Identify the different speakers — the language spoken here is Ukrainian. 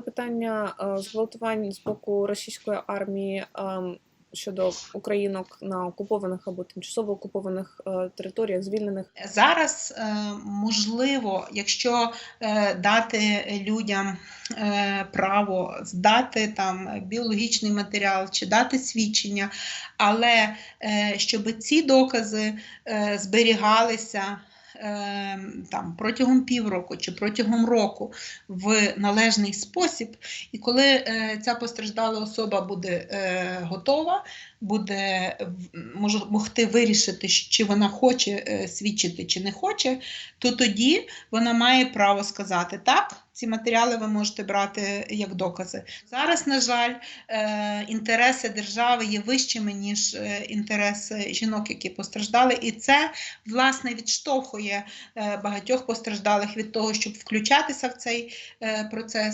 Speaker 1: Питання е, зґвалтувань з боку російської армії ем, щодо українок на окупованих або тимчасово окупованих е, територіях, звільнених.
Speaker 2: Зараз е, можливо, якщо дати людям право здати там біологічний матеріал чи дати свідчення, але щоб ці докази зберігалися. Е, Там протягом півроку чи протягом року в належний спосіб, і коли е, ця постраждала особа буде е, готова, буде могти вирішити, чи вона хоче е, свідчити, чи не хоче, то тоді вона має право сказати так. Ці матеріали ви можете брати як докази. Зараз, на жаль, е, інтереси держави є вищими, ніж е, інтереси жінок, які постраждали, і це власне відштовхує е, багатьох постраждалих від того, щоб включатися в цей процес.